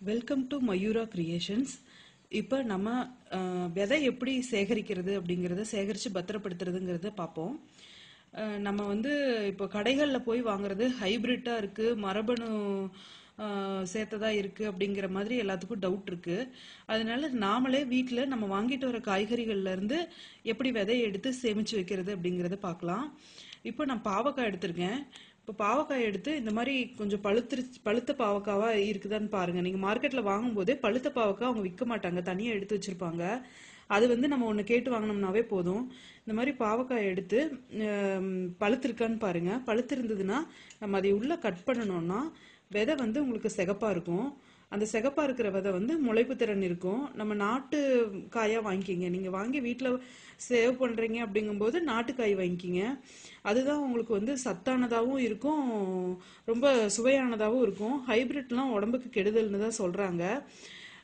Welcome to Mayura creations இப்போ நம்ம விதை எப்படி சேகரிக்கிறது அப்படிங்கிறத சேகரித்து பத்திரப்படுத்துறதுங்கிறத பார்ப்போம் நம்ம வந்து இப்போ கடைகளில் போய் வாங்குறது ஹைபிரிட்டாக இருக்குது மரபணு சேர்த்ததா இருக்குது அப்படிங்கிற மாதிரி எல்லாத்துக்கும் டவுட் இருக்குது அதனால நாமளே வீட்டில் நம்ம வாங்கிட்டு வர காய்கறிகள்ல இருந்து எப்படி விதையை எடுத்து சேமித்து வைக்கிறது அப்படிங்கிறத பார்க்கலாம் இப்போ நான் பாவக்காய் எடுத்திருக்கேன். இப்போ பாவக்காய் எடுத்து இந்த மாதிரி கொஞ்சம் பழுத்து பழுத்த பாவக்காவா இருக்குதான்னு பாருங்க. நீங்க மார்க்கெட்ல வாங்கும்போதே பழுத்த பாவக்காய் அவங்க விற்க மாட்டாங்க. தனியா எடுத்து வச்சிருப்பாங்க. அது வந்து நம்ம ஒன்று கேட்டு வாங்கினோம்னாவே போதும். இந்த மாதிரி பாவக்காய் எடுத்து பழுத்திருக்கான்னு பாருங்க. பழுத்து இருந்ததுன்னா நம்ம அதை உள்ள கட் பண்ணணும்னா விதை வந்து உங்களுக்கு சிகப்பாக இருக்கும். அந்த சிகப்பா இருக்கிற விதை வந்து முளைப்பு திறன் இருக்கும். நம்ம நாட்டு காயா வாங்கிக்கிங்க. நீங்க வாங்கி வீட்டில் சேவ் பண்றீங்க அப்படிங்கும்போது நாட்டுக்காய் வாங்கிக்கிங்க. அதுதான் உங்களுக்கு வந்து சத்தானதாகவும் இருக்கும். ரொம்ப சுவையானதாகவும் இருக்கும். ஹைபிரிட்லாம் உடம்புக்கு கெடுதல்னு தான் சொல்றாங்க.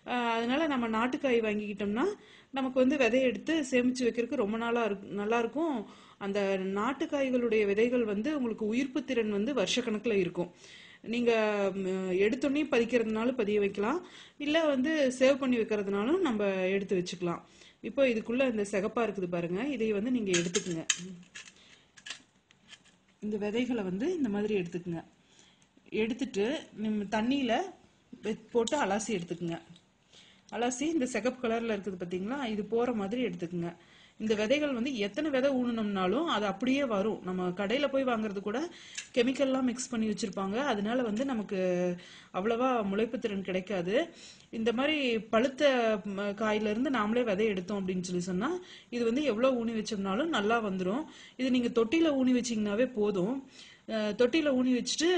அதனால் அதனால நம்ம நாட்டுக்காய் வாங்கிக்கிட்டோம்னா நமக்கு வந்து விதையை எடுத்து சேமிச்சு வைக்கிறதுக்கு ரொம்ப நாளா இருக் நல்லா இருக்கும். அந்த நாட்டுக்காய்களுடைய விதைகள் வந்து உங்களுக்கு உயிர்ப்பு திறன் வந்து வருஷக்கணக்கில் இருக்கும். நீங்கள் எடுத்தோடனே பதிக்கிறதுனாலும் பதிய வைக்கலாம். இல்லை வந்து சேவ் பண்ணி வைக்கிறதுனாலும் நம்ம எடுத்து வச்சுக்கலாம். இப்போ இதுக்குள்ளே இந்த சிகப்பாக இருக்குது பாருங்கள் இதை வந்து நீங்கள் எடுத்துக்குங்க. இந்த விதைகளை வந்து இந்த மாதிரி எடுத்துக்குங்க. எடுத்துட்டு நம்ம தண்ணியில் போட்டு அலசி எடுத்துக்குங்க. அலசி இந்த சிகப்பு கலரில் இருக்குது பார்த்தீங்களா இது போகிற மாதிரி எடுத்துக்குங்க. இந்த விதைகள் வந்து எத்தனை விதை ஊனணும்னாலும் அது அப்படியே வரும். நம்ம கடையில் போய் வாங்குறது கூட கெமிக்கல்லாம் மிக்ஸ் பண்ணி வச்சுருப்பாங்க. அதனால வந்து நமக்கு அவ்வளவா முளைப்பு திறன் கிடைக்காது. இந்த மாதிரி பழுத்த காயிலிருந்து நாமளே விதை எடுத்தோம் அப்படின்னு சொல்லி சொன்னால் இது வந்து எவ்வளோ ஊனி வச்சோம்னாலும் நல்லா வந்துடும் இது நீங்கள் தொட்டியில் ஊனி வச்சீங்கன்னாவே போதும். தொட்டியில் ஊனி வச்சுட்டு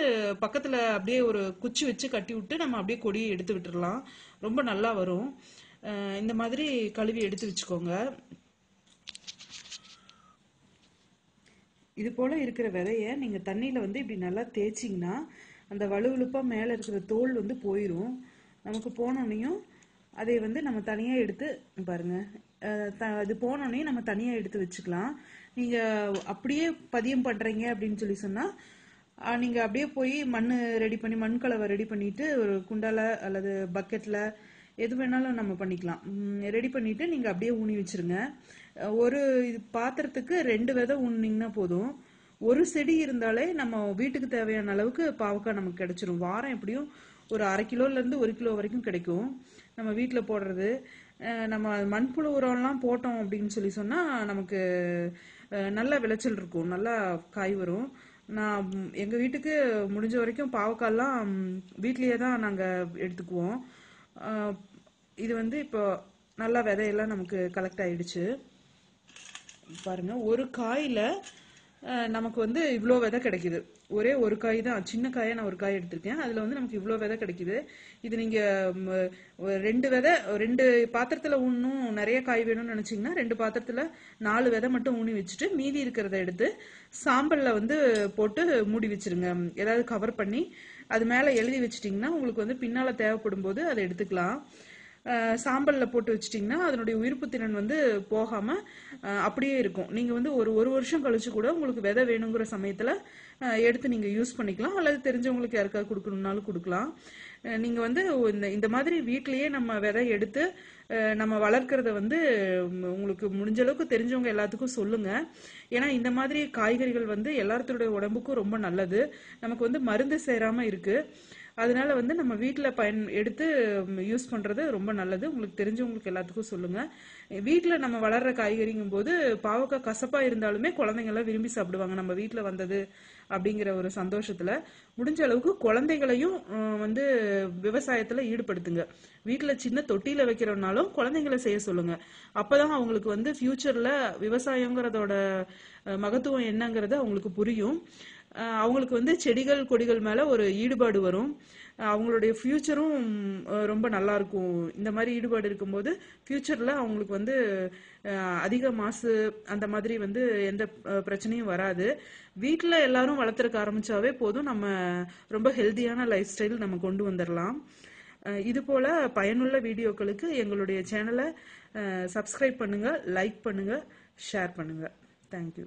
பக்கத்தில் அப்படியே ஒரு குச்சி வச்சு கட்டி விட்டு நம்ம அப்படியே கொடியை எடுத்து விட்டுடலாம் ரொம்ப நல்லா வரும். இந்த மாதிரி கழுவி எடுத்து வச்சுக்கோங்க. இது போல இருக்கிற விதைய நீங்க தண்ணியில வந்து இப்படி நல்லா தேய்ச்சிங்கன்னா அந்த வலுவலுப்பா மேல இருக்கிற தோல் வந்து போயிரும். நமக்கு போனோன்னையும் அதை வந்து நம்ம தனியா எடுத்து பாருங்க த- அது போனோடனே நம்ம தனியா எடுத்து வச்சுக்கலாம். நீங்க அப்படியே பதியம் பண்றீங்க அப்படின்னு சொல்லி சொன்னா நீங்கள் நீங்க அப்படியே போய் மண் ரெடி பண்ணி மண் கலவை ரெடி பண்ணிட்டு ஒரு குண்டால அல்லது பக்கெட்ல எது வேணாலும் நம்ம பண்ணிக்கலாம். ரெடி பண்ணிட்டு நீங்க அப்படியே ஊனி வச்சிருங்க. ஒரு இது பாத்திரத்துக்கு ரெண்டு விதை ஊனிங்கன்னா போதும். ஒரு செடி இருந்தாலே நம்ம வீட்டுக்கு தேவையான அளவுக்கு பாவக்காய் நமக்கு கிடைச்சிரும். வாரம் எப்படியும் ஒரு அரை கிலோல இருந்து ஒரு கிலோ வரைக்கும் கிடைக்கும் நம்ம வீட்டில் போடுறது. நம்ம மண்புழு உரம்லாம் போட்டோம் அப்படின்னு சொல்லி சொன்னா நமக்கு நல்ல விளைச்சல் இருக்கும். நல்லா காய் வரும். நான் எங்கள் எங்க வீட்டுக்கு முடிஞ்ச வரைக்கும் பாவக்காய்லாம் ம், வீட்லயே தான் நாங்க எடுத்துக்குவோம். இது வந்து இப்போ நல்லா விதையெல்லாம் நமக்கு கலெக்ட் ஆயிடுச்சு. பாருங்க ஒரு காயில நமக்கு வந்து இவ்வளோ விதை கிடைக்குது. ஒரே ஒரு காய் தான் சின்ன காயை நான் ஒரு காய் எடுத்திருக்கேன். அதில் வந்து நமக்கு இவ்வளோ விதை கிடைக்குது. இது நீங்கள் ஒரு ரெண்டு விதை ரெண்டு பாத்திரத்தில் ஊன்னும் நிறைய காய் வேணும்னு நினச்சிங்கன்னா ரெண்டு பாத்திரத்தில் நாலு விதை மட்டும் ஊனி வச்சுட்டு மீதி இருக்கிறத எடுத்து சாம்பலில் வந்து போட்டு மூடி வச்சிருங்க. ஏதாவது கவர் பண்ணி அது மேல எழுதி வச்சிட்டீங்கன்னா உங்களுக்கு வந்து பின்னால தேவைப்படும் போது அதை எடுத்துக்கலாம். சாம்பலில் போட்டு வச்சிட்டிங்கன்னா அதனுடைய உயிர்ப்பு திறன் வந்து போகாமல் அப்படியே இருக்கும். நீங்கள் வந்து ஒரு ஒரு வருஷம் கழிச்சு கூட உங்களுக்கு விதை வேணுங்கிற சமயத்தில் எடுத்து நீங்கள் யூஸ் பண்ணிக்கலாம். அல்லது தெரிஞ்சவங்களுக்கு யாருக்காவது கொடுக்கணும்னாலும் கொடுக்கலாம். நீங்கள் வந்து இந்த இந்த மாதிரி வீட்லேயே நம்ம விதை எடுத்து நம்ம வளர்க்கறத வந்து உங்களுக்கு முடிஞ்ச அளவுக்கு தெரிஞ்சவங்க எல்லாத்துக்கும் சொல்லுங்க. ஏன்னா இந்த மாதிரி காய்கறிகள் வந்து எல்லாத்துடைய உடம்புக்கும் ரொம்ப நல்லது. நமக்கு வந்து மருந்து சேராமல் இருக்குது அதனால வந்து நம்ம வீட்டில் பயன் எடுத்து யூஸ் பண்ணுறது ரொம்ப நல்லது. உங்களுக்கு தெரிஞ்சவங்களுக்கு எல்லாத்துக்கும் சொல்லுங்க. வீட்டில் நம்ம வளர்ற காய்கறிங்கும் போது பாவக்காய் கசப்பாக இருந்தாலுமே குழந்தைங்களாம் விரும்பி சாப்பிடுவாங்க. நம்ம வீட்டில் வந்தது அப்படிங்கிற ஒரு சந்தோஷத்துல முடிஞ்ச அளவுக்கு குழந்தைகளையும் வந்து விவசாயத்துல ஈடுபடுத்துங்க. வீட்டில் சின்ன தொட்டியில வைக்கிறோம்னாலும் குழந்தைங்களை செய்ய சொல்லுங்க. அப்பதான் அவங்களுக்கு வந்து ஃபியூச்சர்ல விவசாயங்கிறதோட மகத்துவம் என்னங்கிறது அவங்களுக்கு புரியும். அவங்களுக்கு வந்து செடிகள் கொடிகள் மேலே ஒரு ஈடுபாடு வரும். அவங்களுடைய ஃப்யூச்சரும் ரொம்ப நல்லா இருக்கும். இந்த மாதிரி ஈடுபாடு இருக்கும்போது ஃப்யூச்சரில் அவங்களுக்கு வந்து அதிக மாசு அந்த மாதிரி வந்து எந்த பிரச்சனையும் வராது. வீட்டில் எல்லாரும் வளர்த்துறக்க ஆரம்பிச்சாவே போதும். நம்ம ரொம்ப ஹெல்தியான லைஃப் ஸ்டைல் நம்ம கொண்டு வந்துடலாம் இது போல பயனுள்ள வீடியோக்களுக்கு எங்களுடைய சேனலை சப்ஸ்கிரைப் பண்ணுங்க லைக் பண்ணுங்க ஷேர் பண்ணுங்க. தேங்க்யூ